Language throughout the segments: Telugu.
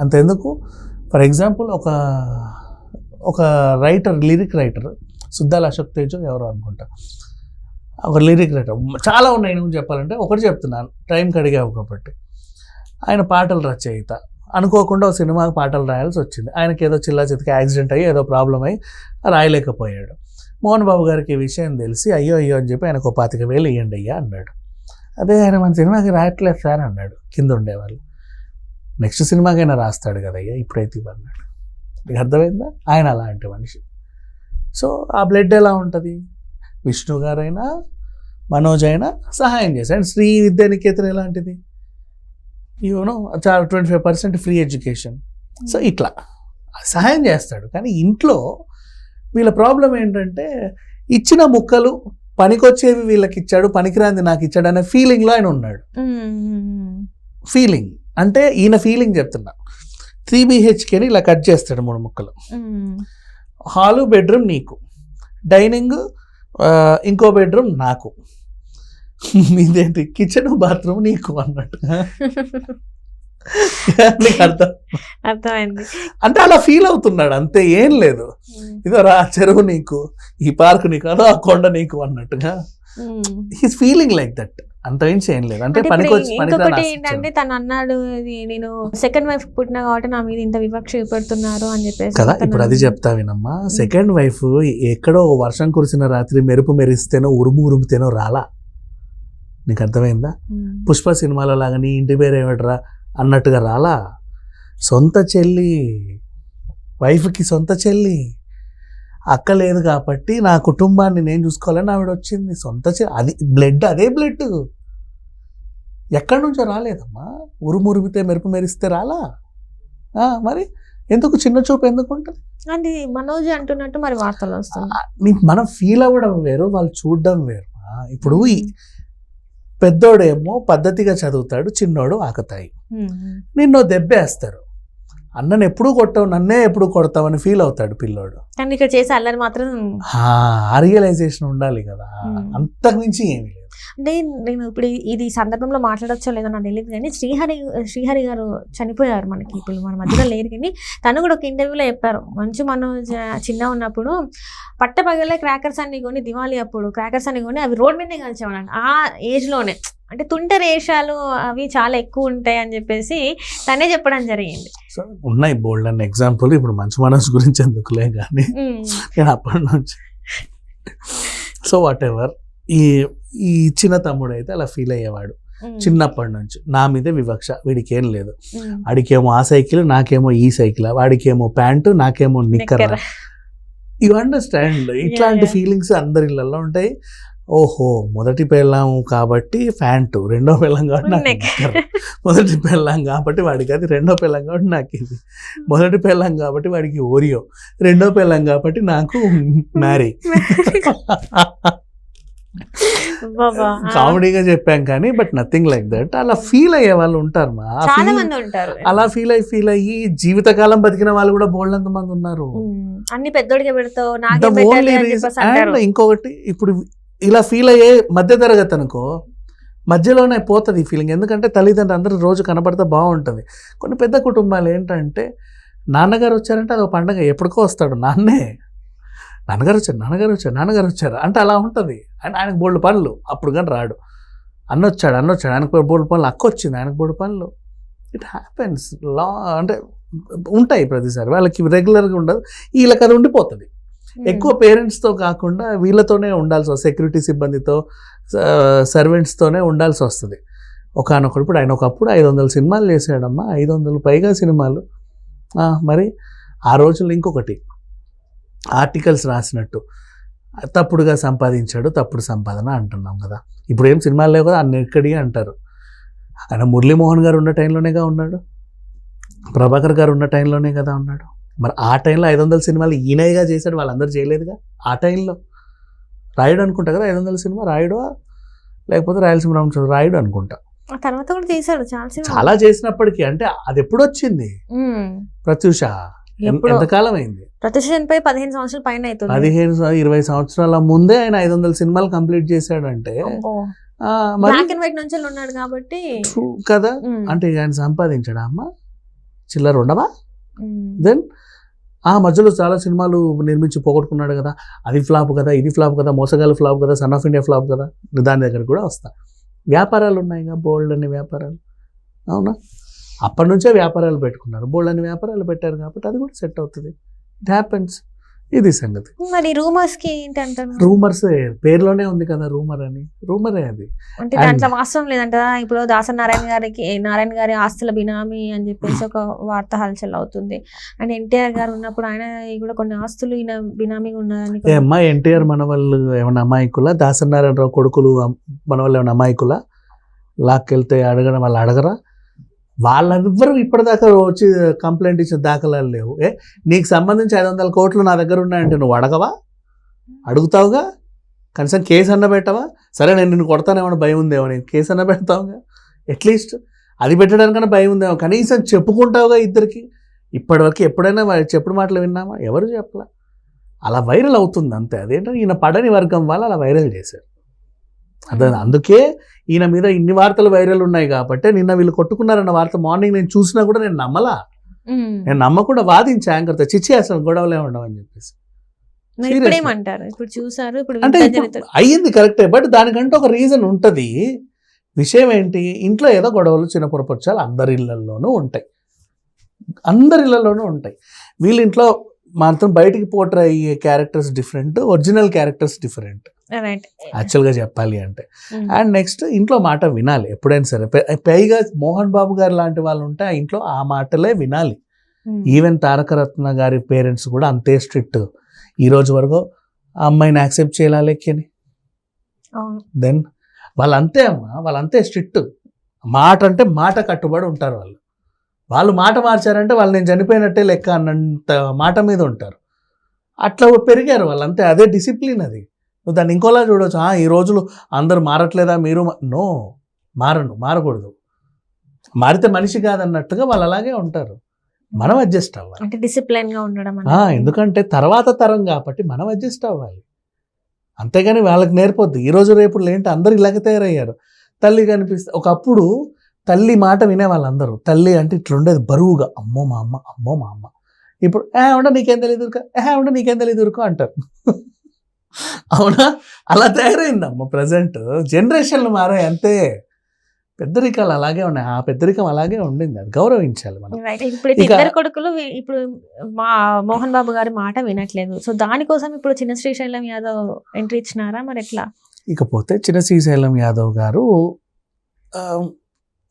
అంతెందుకు? ఫర్ ఎగ్జాంపుల్ ఒక ఒక writer lyric writer Suddala Ashok తేజో ఎవరో అనుకుంటా. ఒక లిరిక్ రైటర్ చాలా ఉన్నాయి నేను చెప్పాలంటే. ఒకటి చెప్తున్నాను టైంకి అడిగావు కాబట్టి. ఆయన పాటలు రచయిత అనుకోకుండా ఒక సినిమాకి పాటలు రాయాల్సి వచ్చింది. ఆయనకి ఏదో చిల్లా చితికి యాక్సిడెంట్ అయ్యి ఏదో ప్రాబ్లం అయ్యి రాయలేకపోయాడు. మోహన్ బాబు గారికి ఈ విషయం తెలిసి అయ్యో అయ్యో అని చెప్పి ఆయనకు ఒక పాతిక వేలు ఇవ్వండి అయ్యా అన్నాడు. అదే ఆయన మన సినిమాకి రాయట్లేదు సార్ అన్నాడు. కింద ఉండేవాళ్ళు. నెక్స్ట్ సినిమాకైనా రాస్తాడు కదయ్యా ఇప్పుడైతే ఇవ్వన్నాడు. నీకు అర్థమైందా? ఆయన అలాంటి మనిషి. సో ఆ బ్లడ్ ఎలా ఉంటుంది? విష్ణు గారైనా మనోజ్ అయినా సహాయం చేశారు అండ్ శ్రీ విద్యానికేతన్ ఎలాంటిది? యూనో చాలా twenty five percent free education. So ఇట్లా. సహాయం చేస్తాడు. కానీ ఇంట్లో వీళ్ళ ప్రాబ్లం ఏంటంటే ఇచ్చిన ముక్కలు పనికొచ్చేవి వీళ్ళకి ఇచ్చాడు పనికిరాంది నాకు ఇచ్చాడు అనే ఫీలింగ్లో ఆయన ఉన్నాడు. ఫీలింగ్ అంటే ఈయన ఫీలింగ్ చెప్తున్నా. త్రీ బిహెచ్కేని ఇలా కట్ చేస్తాడు మూడు ముక్కలు. హాలు బెడ్రూమ్ నీకు. డైనింగ్ ఇంకో బెడ్రూమ్ నాకు. ఇదేంటి? కిచెన్ బాత్రూమ్ నీకు అన్నట్టు. అర్థం? అర్థమైంది. అంటే అలా ఫీల్ అవుతున్నాడు అంతే ఏం లేదు. ఇదో రా చెరువు నీకు ఈ పార్క్ నీకు అదో ఆ కొండ నీకు అన్నట్టుగా. హీస్ ఫీలింగ్ లైక్ దట్ అంత ఏం లేదు. అంటే ఇంకొకటి ఏంటంటే తను అన్నాడు ఇది నేను సెకండ్ వైఫ్ పుట్టినా కాబట్టి నా మీద ఇంత వివక్ష చూపెడుతున్నారు అని చెప్పేసి కదా ఇప్పుడు అది చెప్తా వినమ్మా. సెకండ్ వైఫ్ ఎక్కడో వర్షం కురిసిన రాత్రి మెరుపు మెరిస్తేనో ఉరుము ఉరుముతేనో రాలా? నీకు అర్థమైందా. పుష్ప సినిమాలో లాగా నీ ఇంటి పేరు ఏమిట్రా అన్నట్టుగా రాలా? సొంత చెల్లి వైఫ్కి సొంత చెల్లి అక్క లేదు కాబట్టి నా కుటుంబాన్ని నేను చూసుకోవాలని ఆవిడ వచ్చింది. సొంత చెల్లి అది బ్లడ్ అదే బ్లడ్ ఎక్కడి నుంచో రాలేదమ్మా. ఉరుమురిమితే మెరుపు మెరిస్తే రాలా? మరి ఎందుకు? చిన్న చూపు ఎందుకు ఉంటుంది? అది మనోజ్ అంటున్నట్టు మరి వార్తలు వస్తుంది మనం ఫీల్ అవ్వడం వేరు వాళ్ళు చూడడం వేరు. ఇప్పుడు పెద్దోడేమో పద్ధతిగా చదువుతాడు చిన్నోడు ఆకతాయి. నిన్ను దెబ్బేస్తారు. అన్నను ఎప్పుడు కొట్టావు నన్నే ఎప్పుడు కొడతావని ఫీల్ అవుతాడు పిల్లోడు. కానీ ఇక్కడ చేసే అల్లరి మాత్రం ఆ రియలైజేషన్ ఉండాలి కదా. Hmm. అంతకు మించి ఏమీ లేదు. అంటే నేను ఇప్పుడు ఇది సందర్భంలో మాట్లాడచ్చో లేదో నాకు తెలియదు కానీ శ్రీహరి శ్రీహరి గారు చనిపోయారు మనకి ఇప్పుడు మన మధ్యలో లేరు కానీ తను కూడా ఒక ఇంటర్వ్యూలో చెప్పారు. మంచు మనోజ్ చిన్న ఉన్నప్పుడు పట్టపగలే క్రాకర్స్ అన్ని కొని దివాళీ అప్పుడు క్రాకర్స్ అన్ని కొని అవి రోడ్ మీదే కలిసేవాడు ఆ ఏజ్లోనే. అంటే తుంట రేషాలు అవి చాలా ఎక్కువ ఉంటాయి అని చెప్పేసి తనే చెప్పడం జరిగింది. సో ఉన్నాయి బోల్డ్ అన్న ఎగ్జాంపుల్. ఇప్పుడు మంచి మనసు గురించి ఎందుకులే కానీ నేను అప్పటి నుంచి. సో వాట్ ఎవర్ ఈ ఈ చిన్న తమ్ముడు అయితే అలా ఫీల్ అయ్యేవాడు. చిన్నప్పటి నుంచి. నా మీదే వివక్ష. వీడికి ఏం లేదు. ఉమ్. వాడికేమో ఆ సైకిల్ నాకేమో ఈ సైకిల్ వాడికేమో ప్యాంటు నాకేమో నిక్కర్. యు అండర్స్టాండ్ ఇట్లాంటి. ఫీలింగ్స్ అందరి ఇళ్ళల్లో ఉంటాయి. ఓహో మొదటి పెళ్ళాం కాబట్టి ఫ్యాంటు రెండో పెళ్ళం కాబట్టి నాకు. మొదటి పెళ్ళాం కాబట్టి వాడికి అది రెండో పెళ్ళం కాబట్టి నాకు ఇది. మొదటి పెళ్ళాం కాబట్టి వాడికి ఓరియో రెండో పెళ్ళాం కాబట్టి నాకు మ్యారీ. కామెడీగా చెప్పాం కానీ బట్ నథింగ్ లైక్ దట్. అలా ఫీల్ అయ్యే వాళ్ళు ఉంటారు మా. అలా ఫీల్ అయ్యి ఫీల్ అయ్యి జీవితకాలం బతికిన వాళ్ళు కూడా బోల్డంత మంది ఉన్నారు. అన్ని పెద్దోడికి పెడతావు ఇంకొకటి ఇప్పుడు ఇలా ఫీల్ అయ్యే మధ్య తరగతి అనుకో మధ్యలోనే పోతుంది ఈ ఫీలింగ్ ఎందుకంటే తల్లిదండ్రులు అందరూ రోజు కనబడితే బాగుంటుంది. కొన్ని పెద్ద కుటుంబాలు ఏంటంటే నాన్నగారు వచ్చారంటే అది ఒక పండగ ఎప్పటికో వస్తాడు నాన్నే. నాన్నగారు వచ్చారు నాన్నగారు వచ్చారు నాన్నగారు వచ్చారు అంటే అలా ఉంటుంది. అండ్ ఆయనకు బోల్డ్ పనులు అప్పుడు కానీ రాడు. అన్న వచ్చాడు అన్న వచ్చాడు ఆయనకు బోల్డ్ పనులు అక్క వచ్చింది ఆయనకు బోల్డ్ పనులు. ఇట్ హ్యాపెన్స్ లా అంటే ఉంటాయి ప్రతిసారి. వాళ్ళకి రెగ్యులర్గా ఉండదు. వీళ్ళకి అది ఉండిపోతుంది. Hmm. ఎక్కువ పేరెంట్స్తో కాకుండా వీళ్ళతోనే ఉండాల్సి వస్తుంది. సెక్యూరిటీ సిబ్బందితో సర్వెంట్స్తోనే ఉండాల్సి వస్తుంది. ఒకనొకడు ఇప్పుడు ఆయన ఒకప్పుడు ఐదు వందల సినిమాలు చేశాడమ్మా. ఐదు వందలు పైగా సినిమాలు. మరి ఆ రోజుల్లో ఇంకొకటి. ఆర్టికల్స్ రాసినట్టు. తప్పుడుగా సంపాదించాడు తప్పుడు సంపాదన అంటున్నాం కదా. ఇప్పుడు ఏం సినిమాలు లేవు కదా అన్ని ఎక్కడి అంటారు. ఆయన మురళీమోహన్ గారు ఉన్న టైంలోనేగా ఉన్నాడు. ప్రభాకర్ గారు ఉన్న టైంలోనే కదా ఉన్నాడు. మరి ఆ టైంలో ఐదు వందల సినిమాలు ఈయనగా చేశాడు వాళ్ళందరూ చేయలేదుగా? ఆ టైంలో. రాయుడు అనుకుంటా కదా ఐదు వందల సినిమా? రాయుడు? లేకపోతే రాయలసీమ రామచంద్ర రాయుడు అనుకుంటా. తర్వాత కూడా చేశాడు చాలా చేసినప్పటికీ అంటే అది ఎప్పుడు వచ్చింది? ప్రత్యూష. ఎంతకాలం అయింది ప్రత్యూష చనిపోయి పదిహేను సంవత్సరాల పైన అవుతుంది. పదిహేను ఇరవై సంవత్సరాల ముందే ఆయన ఐదు వందల సినిమాలు కంప్లీట్ చేశాడంటే బ్లాక్ అండ్ వైట్ నుంచి ఉన్నాడు కాబట్టి. కదా? అంటే ఆయన సంపాదించాడా అమ్మ? చిల్లర ఉండవా. దెన్ ఆ మధ్యలో చాలా సినిమాలు నిర్మించి పోగొట్టుకున్నాడు కదా. అది ఫ్లాప్ కదా ఇది ఫ్లాప్ కదా మోసగాలు ఫ్లాప్ కదా సన్ ఆఫ్ ఇండియా ఫ్లాప్ కదా దాని దగ్గర కూడా వస్తా. వ్యాపారాలు ఉన్నాయిగా బోల్డ్ అనే వ్యాపారాలు. అవునా? అప్పటి నుంచే వ్యాపారాలు పెట్టుకున్నారు. బోల్డ్ అనే వ్యాపారాలు పెట్టారు కాబట్టి అది కూడా సెట్ అవుతుంది. ఇట్ హ్యాపెన్స్ ఇది సంగతి. మరి రూమర్స్కి ఏంటంటారు? రూమర్స్ పేరులోనే ఉంది కదా రూమర్ అని. రూమరే అది. అంటే దాంట్లో వాస్తవం లేదంటారా ఇప్పుడు దాస నారాయణ గారికి నారాయణ గారి ఆస్తుల బినామీ అని చెప్పేసి ఒక వార్త హల్చల్ అవుతుంది. అండ్ ఎన్టీఆర్ గారు ఉన్నప్పుడు ఆయన కూడా కొన్ని ఆస్తులు ఈయన బినామీగా ఉన్నారని ఏ అమ్మా ఎన్టీఆర్ మన వాళ్ళు ఏమన్నా అమాయకుల? దాసనారాయణరావు కొడుకులు మన వాళ్ళు ఏమన్నా అమాయకుల? లాక్కెళ్తే అడగడం వాళ్ళు అడగరా? వాళ్ళెవ్వరూ ఇప్పటిదాకా వచ్చి కంప్లైంట్ ఇచ్చిన దాఖలాలు లేవు. ఏ నీకు సంబంధించి ఐదు వందల కోట్లు నా దగ్గర ఉన్నాయంటే నువ్వు అడగవా? అడుగుతావుగా? కనీసం కేసు అన్న పెట్టవా? సరే నేను నిన్ను కొడతానేమో భయం ఉందేమో నేను కేసు అన్న పెడతావుగా? అట్లీస్ట్ అది పెట్టడానికన్నా భయం ఉందేమో? కనీసం చెప్పుకుంటావుగా ఇద్దరికి? ఇప్పటివరకు ఎప్పుడైనా చెప్పుడు మాటలు విన్నామా? ఎవరు చెప్పలా? అలా వైరల్ అవుతుంది అంతే. అదేంటంటే ఈయన పడని వర్గం వాళ్ళు అలా వైరల్ చేశారు. అదే అందుకే ఈయన మీద ఇన్ని వార్తలు వైరల్ ఉన్నాయి కాబట్టి నిన్న వీళ్ళు కొట్టుకున్నారన్న వార్త మార్నింగ్ నేను చూసినా కూడా నేను నమ్మలా. నేను నమ్మకుండా వాదించా యాంకర్తో చిచ్చి అసలు గొడవలే ఉండవని చెప్పేసి. ఇప్పుడు చూసారు ఇప్పుడు అంటే అయ్యింది కరెక్టే బట్ దానికంటే ఒక రీజన్ ఉంటుంది. విషయం ఏంటి? ఇంట్లో ఏదో గొడవలు చిన్న పొరపచ్చాలు అందరి ఇళ్ళలోనూ ఉంటాయి. అందరి ఇళ్ళలోనూ ఉంటాయి. వీళ్ళ ఇంట్లో మాత్రం బయటికి పోట్రే అయ్యే characters different original characters different. Right యాక్చువల్గా చెప్పాలి అంటే. ఉమ్. అండ్ నెక్స్ట్ ఇంట్లో మాట వినాలి ఎప్పుడైనా సరే. పైగా మోహన్ బాబు గారు లాంటి వాళ్ళు ఉంటే ఆ ఇంట్లో ఆ మాటలే వినాలి. ఈవెన్ తారకరత్న గారి పేరెంట్స్ కూడా అంతే స్ట్రిక్ట్. ఈ రోజు వరకు ఆ అమ్మాయిని యాక్సెప్ట్ చేయాలి లెక్కని దెన్ వాళ్ళు అంతే అమ్మా వాళ్ళు అంతే స్ట్రిక్ట్. మాట అంటే మాట కట్టుబడి ఉంటారు వాళ్ళు. వాళ్ళు మాట మార్చారంటే వాళ్ళు నేను చనిపోయినట్టే లెక్క అన్నంత మాట మీద ఉంటారు. అట్లా పెరిగారు వాళ్ళు. అంతే అదే డిసిప్లిన్ అది. నువ్వు దాన్ని ఇంకోలా చూడవచ్చు "ఆ, ఈ రోజులు అందరూ మారట్లేదా మీరు? నో మారను మారకూడదు. మారితే మనిషి కాదన్నట్టుగా వాళ్ళు అలాగే ఉంటారు. మనం అడ్జస్ట్ అవ్వాలి. అంటే డిసిప్లైన్గా ఉండడం. ఎందుకంటే తర్వాత తరం కాబట్టి మనం అడ్జస్ట్ అవ్వాలి. అంతేగాని వాళ్ళకి నేర్పొద్దు. ఈ రోజు రేపు ఏంటి అందరు ఇలాగే తయారయ్యారు. తల్లి కనిపిస్తే ఒకప్పుడు తల్లి మాట వినే వాళ్ళందరూ తల్లి అంటే ఇట్లుండేది బరువుగా అమ్మో మా అమ్మ అమ్మో మా అమ్మ. ఇప్పుడు ఏ ఉండ నీకేం తెలియదు ఏ ఉండ నీకేం తెలియదు అంటారు. అవునా? అలా తయారైందమ్మ ప్రజెంట్ జనరేషన్లు మారాయి అంతే. పెద్దరికాలు అలాగే ఉన్నాయి. ఆ పెద్దరికం అలాగే ఉండింది. అది గౌరవించాలి మనం. ఇప్పుడు ఇద్దరు కొడుకులు ఇప్పుడు మా మోహన్ బాబు గారి మాట వినట్లేదు. సో దానికోసం ఇప్పుడు చిన్న శ్రీశైలం యాదవ్ ఎంట్రీ ఇచ్చినారా మరి ఎట్లా? ఇకపోతే చిన్న శ్రీశైలం యాదవ్ గారు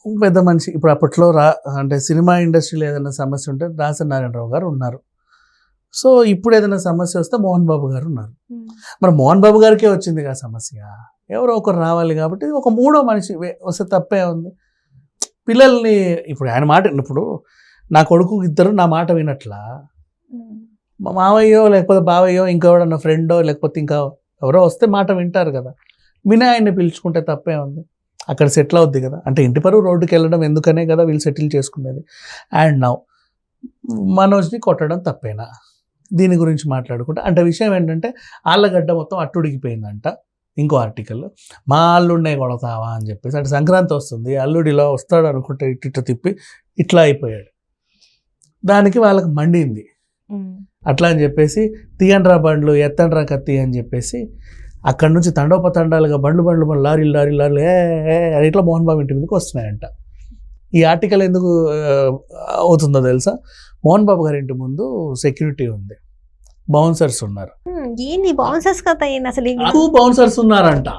పెద్ద మనిషి. ఇప్పుడు అప్పట్లో రా అంటే సినిమా ఇండస్ట్రీలో ఏదైనా సమస్య ఉంటే దాసరి నారాయణరావు గారు ఉన్నారు. సో ఇప్పుడు ఏదైనా సమస్య వస్తే మోహన్ బాబు గారు ఉన్నారు. మరి మోహన్ బాబు గారికే వచ్చింది కదా సమస్య. ఎవరో ఒకరు రావాలి కాబట్టి ఒక మూడో మనిషి వస్తే తప్పే ఉంది. పిల్లల్ని ఇప్పుడు ఆయన మాట ఇప్పుడు నా కొడుకు ఇద్దరు నా మాట వినట్లా? మా మావయ్యో లేకపోతే బావయ్యో ఇంకెవడన్నా ఫ్రెండో లేకపోతే ఇంకా ఎవరో వస్తే మాట వింటారు కదా. వినే ఆయన్ని పిలుచుకుంటే తప్పే ఉంది. అక్కడ సెటిల్ అవుద్ది కదా. అంటే ఇంటి పరువు రోడ్డుకి వెళ్ళడం ఎందుకనే కదా వీళ్ళు సెటిల్ చేసుకునేది. అండ్ నౌ మనోజ్ని కొట్టడం తప్పేనా? దీని గురించి మాట్లాడుకుంటే. అంటే విషయం ఏంటంటే ఆళ్ళగడ్డ మొత్తం అట్టుడికిపోయిందంట ఇంకో ఆర్టికల్. మా అల్లుడినే కొడతావా అని చెప్పేసి అంటే సంక్రాంతి వస్తుంది అల్లుడు ఇలా వస్తాడు అనుకుంటే ఇటు ఇటు తిప్పి ఇట్లా అయిపోయాడు. దానికి వాళ్ళకి మండింది. అట్లా అని చెప్పేసి తీయండ్రా బండ్లు ఎత్తండ్రా కత్తి అని చెప్పేసి అక్కడ నుంచి తండోపతండాలుగా బండ్లు బండ్లు బండ్లు లారీలు లారీలు లారీలు ఏ ఇట్లా మోహన్ బాబు ఇంటి మీదకి వస్తున్నాయంట. ఈ ఆర్టికల్ ఎందుకు అవుతుందో తెలుసా? మోహన్ బాబు గారి ఇంటి ముందు సెక్యూరిటీ ఉంది. బౌన్సర్స్ ఉన్నారు. ఏంది బౌన్సర్స్ కథ ఏంది అసలు ఎక్కువ బౌన్సర్స్ ఉన్నారంట.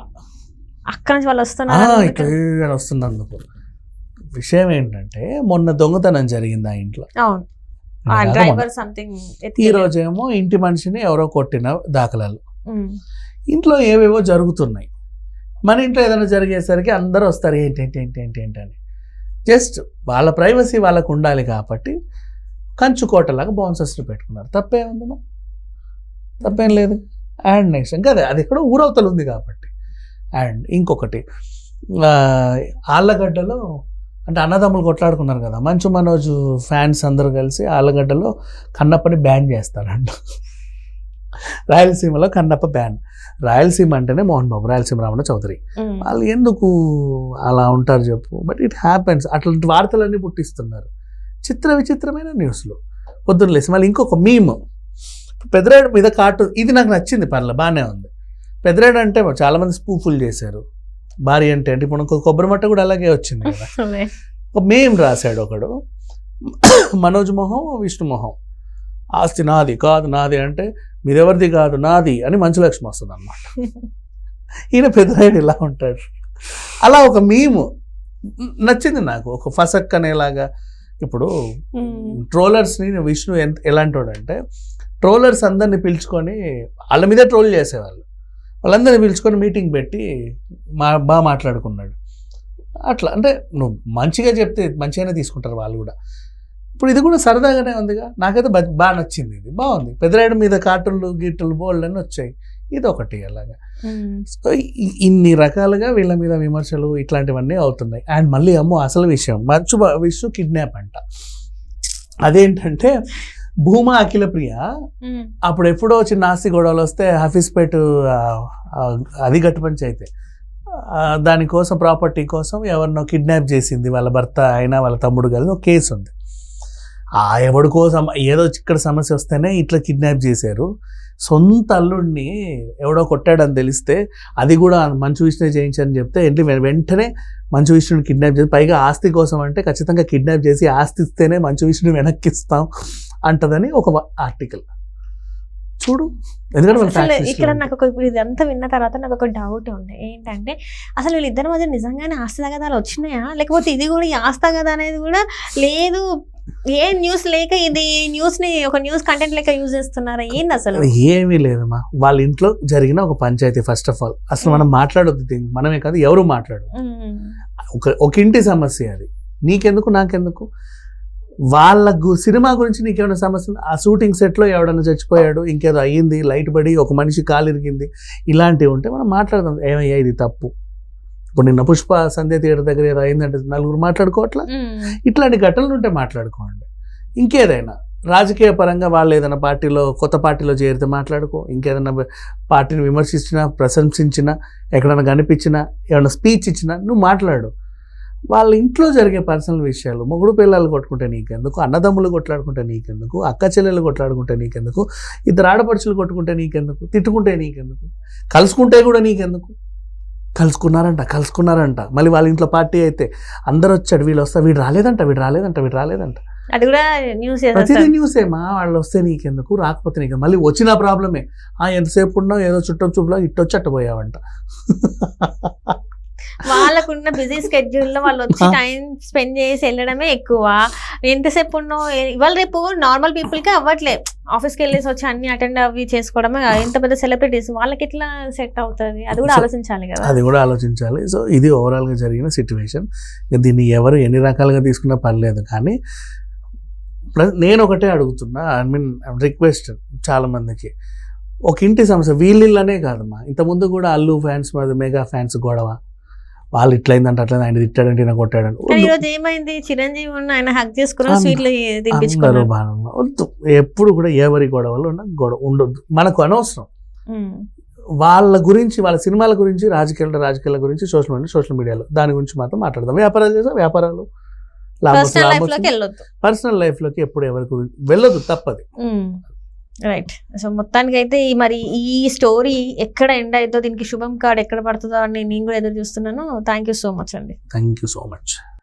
అక్కడ నుంచి వాళ్ళు వస్తున్నారు అని వస్తున్నందుకు. విషయం ఏంటంటే మొన్న దొంగతనం జరిగింది ఆ ఇంట్లో. ఈ రోజేమో ఇంటి మనిషిని ఎవరో కొట్టిన దాఖలాలు. ఇంట్లో ఏవేవో జరుగుతున్నాయి. మన ఇంట్లో ఏదైనా జరిగేసరికి అందరూ వస్తారు ఏంటి ఏంటి ఏంటి ఏంటి అని. జస్ట్ వాళ్ళ ప్రైవసీ వాళ్ళకు ఉండాలి కాబట్టి కంచుకోటలాగా బౌన్సర్స్ని పెట్టుకున్నారు. తప్పే ఉందమ్మా తప్పేం లేదు. అండ్ నెక్స్ట్ ఇంకా అదే అది ఎక్కడో ఊరవతలు ఉంది కాబట్టి. అండ్ ఇంకొకటి ఆళ్ళగడ్డలో అంటే అన్నదమ్ములు కొట్లాడుకున్నారు కదా మంచు మనోజ్ ఫ్యాన్స్ అందరూ కలిసి ఆళ్ళగడ్డలో కన్నప్పని బ్యాన్ చేస్తారంట. రాయలసీమలో కన్నప్ప బ్యాన్. రాయలసీమ అంటేనే మోహన్ బాబు రాయలసీమ రామణ చౌదరి. వాళ్ళు ఎందుకు అలా ఉంటారు చెప్పు? But it happens. అట్లాంటి వార్తలన్నీ పుట్టిస్తున్నారు. చిత్ర విచిత్రమైన న్యూస్లు. పొద్దున్న లేసి మళ్ళీ ఇంకొక మీమ్. పెద్దరాయుడు మీద కార్టూన్ ఇది నాకు నచ్చింది పర్లే బాగానే ఉంది. పెద్దరాయుడు అంటే చాలామంది స్పూఫుల్ చేశారు. భార్య అంటే అంటే ఇప్పుడు కొబ్బరి మట్ట కూడా అలాగే వచ్చింది కదా. ఒక మేం రాశాడు ఒకడు. మనోజ్ మొహం విష్ణు మొహం. ఆస్తి నాది కాదు నాది అంటే మీరెవరిది కాదు నాది అని మంచు లక్ష్మి వస్తుంది అనమాట ఈయన పెద్దరాయుడు ఇలా ఉంటాడు. అలా ఒక మీము నచ్చింది నాకు. ఒక ఫసక్ అనేలాగా ఇప్పుడు ట్రోలర్స్ని విష్ణు ఎంత ఎలాంటి అంటే ట్రోలర్స్ అందరిని పిలుచుకొని వాళ్ళ మీద ట్రోల్ చేసేవాళ్ళు. వాళ్ళందరినీ పిలుచుకొని మీటింగ్ పెట్టి మా బాగా మాట్లాడుకున్నాడు. అట్లా అంటే నువ్వు మంచిగా చెప్తే మంచిగానే తీసుకుంటారు వాళ్ళు కూడా. ఇప్పుడు ఇది కూడా సరదాగానే ఉందిగా. నాకైతే బాగా నచ్చింది ఇది. బాగుంది. పెద్దరాయుడు మీద కార్టూన్లు గిట్టులు బోల్డ్ అని వచ్చాయి. ఇది ఒకటి అలాగా సో ఇన్ని రకాలుగా వీళ్ళ మీద విమర్శలు ఇట్లాంటివన్నీ అవుతున్నాయి. అండ్ మళ్ళీ అమ్మో అసలు విషయం. మంచు బ- విష్ణు కిడ్నాప్ అంట. అదేంటంటే భూమా అఖిల ప్రియ అప్పుడు ఎప్పుడో చిన్న ఆస్తి గొడవలు వస్తే హఫీస్పేట్ అది గట్టు పంచాయితీ ఆ, దానికోసం ప్రాపర్టీ కోసం ఎవరినో కిడ్నాప్ చేసింది. వాళ్ళ భర్త అయినా వాళ్ళ తమ్ముడు కలిసి ఒక కేసు ఉంది. ఆ ఎవడి కోసం ఏదో ఇక్కడ సమస్య వస్తేనే ఇట్లా కిడ్నాప్ చేశారు. సొంత అల్లుడిని ఎవడో కొట్టాడని తెలిస్తే అది కూడా మంచు విష్ణు చేయించని చెప్తే ఏంటి వెంటనే మంచు విష్ణుని కిడ్నాప్ చేసి పైగా ఆస్తి కోసం అంటే ఖచ్చితంగా కిడ్నాప్ చేసి ఆస్తి ఇస్తేనే మంచు విష్ణుని వెనక్కిస్తాం అంటదని ఒక ఆర్టికల్ చూడు. ఎందుకంటే అసలు ఇక్కడ. నాకు ఒక ఇప్పుడు ఇదంతా విన్న తర్వాత నాకు ఒక డౌట్ ఉంది. ఏంటంటే అసలు వీళ్ళిద్దరి మధ్య నిజంగానే ఆస్తి తగదాలు వచ్చినాయా? లేకపోతే ఇది కూడా ఈ ఆస్తి తగదా అనేది కూడా లేదు ఏ న్యూస్ లేక ఇది న్యూస్ని ఒక న్యూస్ కంటెంట్ లేక యూజ్ చేస్తున్నారా? ఏంది అసలు? ఏమీ లేదమ్మా. వాళ్ళ ఇంట్లో జరిగిన ఒక పంచాయతీ ఫస్ట్ ఆఫ్ ఆల్ అసలు మనం మాట్లాడొద్దు దీన్ని. మనమే కాదు ఎవరు మాట్లాడు ఉమ్. ఒక ఒక ఇంటి సమస్య అది. నీకెందుకు నాకెందుకు? వాళ్ళ సినిమా గురించి నీకేమైనా సమస్య? ఆ షూటింగ్ సెట్లో ఎవడన్నా చచ్చిపోయాడు ఇంకేదో అయ్యింది లైట్ పడి ఒక మనిషి కాలు ఇరిగింది ఇలాంటివి ఉంటే మనం మాట్లాడదాం. ఏమయ్యా ఇది తప్పు. ఇప్పుడు నిన్న పుష్ప సంధ్య థియేటర్ దగ్గర ఏదో అయిందంటే నలుగురు మాట్లాడుకోవట్లా. ఇట్లాంటి ఘటనలు ఉంటే మాట్లాడుకోండి. ఇంకేదైనా రాజకీయ పరంగా వాళ్ళు ఏదైనా పార్టీలో కొత్త పార్టీలో చేరితే మాట్లాడుకో. ఇంకేదైనా పార్టీని విమర్శించినా ప్రశంసించినా ఎక్కడైనా కనిపించినా ఏమైనా స్పీచ్ ఇచ్చినా నువ్వు మాట్లాడు. వాళ్ళ ఇంట్లో జరిగే పర్సనల్ విషయాలు మొగుడు పిల్లలు కొట్టుకుంటే నీకెందుకు అన్నదమ్ములు కొట్లాడుకుంటే నీకెందుకు అక్క చెల్లెలు కొట్లాడుకుంటే నీకెందుకు ఇద్దరు ఆడపడుచులు కొట్టుకుంటే నీకెందుకు తిట్టుకుంటే నీకెందుకు కలుసుకుంటే కూడా నీకెందుకు? కలుసుకున్నారంట కలుసుకున్నారంట. మళ్ళీ వాళ్ళ ఇంట్లో పార్టీ అయితే అందరు వచ్చాడు వీళ్ళు వస్తారు వీడు రాలేదంట వీడు రాలేదంట వీడు రాలేదంట. అది కూడా న్యూస్ ప్రతిదీ న్యూసేమా వాళ్ళు వస్తే నీకెందుకు రాకపోతే నీకు మళ్ళీ వచ్చిన ప్రాబ్లమే. ఎంతసేపు ఉన్నావు ఏదో చుట్టం చూపులో ఇట్టొచ్చి అట్టపోయావంట వాళ్ళకున్న బిజీ స్కెడ్యూల్లో వాళ్ళు వచ్చి టైం స్పెండ్ చేసి వెళ్ళడమే ఎక్కువ. ఎంతసేపు ఉన్నావు? ఏ- ఇవాళ రేపు నార్మల్ పీపుల్కి అవ్వట్లే. ఆఫీస్కి వెళ్ళేసి వచ్చి అన్ని అటెండ్ అవి చేసుకోవడమే ఎంత పెద్ద సెలబ్రిటీస్ వాళ్ళకి ఎట్లా సెట్ అవుతుంది? అది కూడా ఆలోచించాలి కదా. అది కూడా ఆలోచించాలి. సో ఇది ఓవరాల్గా జరిగిన సిచ్యువేషన్ దీన్ని ఎవరు ఎన్ని రకాలుగా తీసుకున్నా పర్లేదు. కానీ ప్లస్ నేను ఒకటే అడుగుతున్నా. ఐ మీన్ రిక్వెస్ట్ చాలా మందికి ఒక ఇంటి సమస్య. వీళ్ళిల్లనే కాదమ్మా. ఇంతకుముందు కూడా అల్లు ఫ్యాన్స్ మీద మెగా ఫ్యాన్స్ గొడవ. వాళ్ళు ఇట్లయిందంటే అట్లయింది ఆయన తిట్టాడంటే ఈయన. ఈరోజు ఏమైంది? చిరంజీవి ఉన్న ఆయన హక్ స్వీట్లు అందరూ బాగా వద్దు. ఎప్పుడు కూడా ఎవరి గొడవలు ఉన్న గొడవ ఉండొద్దు. మనకు అనవసరం. వాళ్ళ గురించి వాళ్ళ సినిమాల గురించి రాజకీయాల రాజకీయాల గురించి సోషల్ మీడియా సోషల్ మీడియాలో దాని గురించి మాత్రం మాట్లాడదాం. వ్యాపారాలు చేసా? వ్యాపారాలు. పర్సనల్ లైఫ్లోకి లైఫ్లోకి ఎప్పుడు ఎవరి గురించి వెళ్ళదు తప్పది. రైట్ సో మొత్తానికి అయితే మరి ఈ స్టోరీ ఎక్కడ ఎండ్ అవుతుందో దీనికి శుభం కార్డ్ ఎక్కడ పడుతుందో అని నేను కూడా ఎదురు చూస్తున్నాను. థ్యాంక్ యూ సో మచ్ అండి. Thank you so much